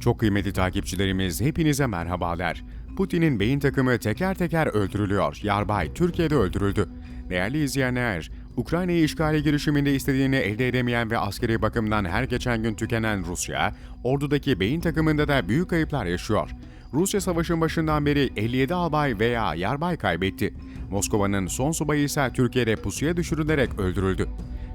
Çok kıymetli takipçilerimiz hepinize merhabalar. Putin'in beyin takımı teker teker öldürülüyor. Yarbay Türkiye'de öldürüldü. Değerli izleyenler, Ukrayna'yı işgale girişiminde istediğini elde edemeyen ve askeri bakımdan her geçen gün tükenen Rusya, ordudaki beyin takımında da büyük kayıplar yaşıyor. Rusya savaşın başından beri 57 albay veya yarbay kaybetti. Moskova'nın son subayı ise Türkiye'de pusuya düşürülerek öldürüldü.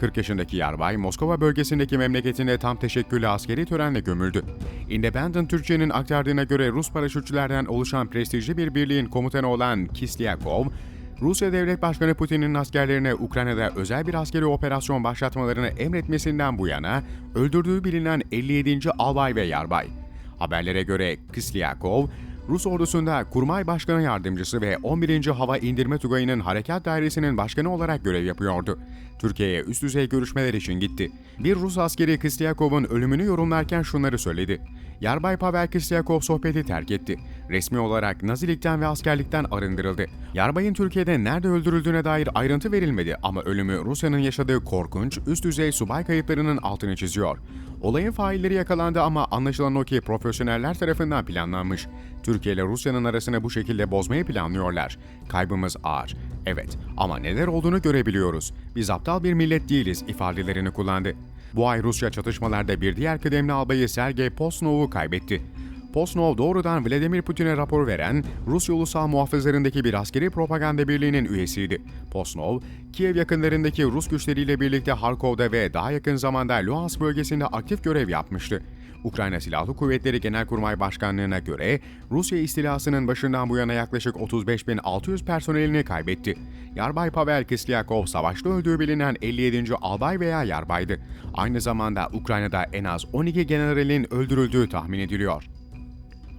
40 yaşındaki yarbay Moskova bölgesindeki memleketinde tam teşekküllü askeri törenle gömüldü. Independent Türkçe'nin aktardığına göre Rus paraşütçülerden oluşan prestijli bir birliğin komutanı olan Kislyakov, Rusya Devlet Başkanı Putin'in askerlerine Ukrayna'da özel bir askeri operasyon başlatmalarını emretmesinden bu yana öldürdüğü bilinen 57. albay ve yarbay. Haberlere göre Kislyakov, Rus ordusunda Kurmay Başkanı Yardımcısı ve 11. Hava İndirme Tugayı'nın Harekat Dairesi'nin başkanı olarak görev yapıyordu. Türkiye'ye üst düzey görüşmeler için gitti. Bir Rus askeri Kisliakov'un ölümünü yorumlarken şunları söyledi. Yarbay Pavel Kislyakov sohbeti terk etti. Resmi olarak Nazilikten ve askerlikten arındırıldı. Yarbayın Türkiye'de nerede öldürüldüğüne dair ayrıntı verilmedi ama ölümü Rusya'nın yaşadığı korkunç, üst düzey subay kayıplarının altını çiziyor. Olayın failleri yakalandı ama anlaşılan o ki profesyoneller tarafından planlanmış. Türkiye ile Rusya'nın arasını bu şekilde bozmayı planlıyorlar. Kaybımız ağır. Evet ama neler olduğunu görebiliyoruz. Biz aptal bir millet değiliz ifadelerini kullandı. Bu ay Rusya çatışmalarda bir diğer kıdemli albayı Sergey Posnov'u kaybetti. Posnov doğrudan Vladimir Putin'e rapor veren Rus ulusal muhafızlarındaki bir askeri propaganda birliğinin üyesiydi. Posnov, Kiev yakınlarındaki Rus güçleriyle birlikte Harkov'da ve daha yakın zamanda Luhansk bölgesinde aktif görev yapmıştı. Ukrayna Silahlı Kuvvetleri Genelkurmay Başkanlığı'na göre Rusya istilasının başından bu yana yaklaşık 35.600 personelini kaybetti. Yarbay Pavel Kislyakov savaşta öldüğü bilinen 57. albay veya yarbaydı. Aynı zamanda Ukrayna'da en az 12 generalin öldürüldüğü tahmin ediliyor.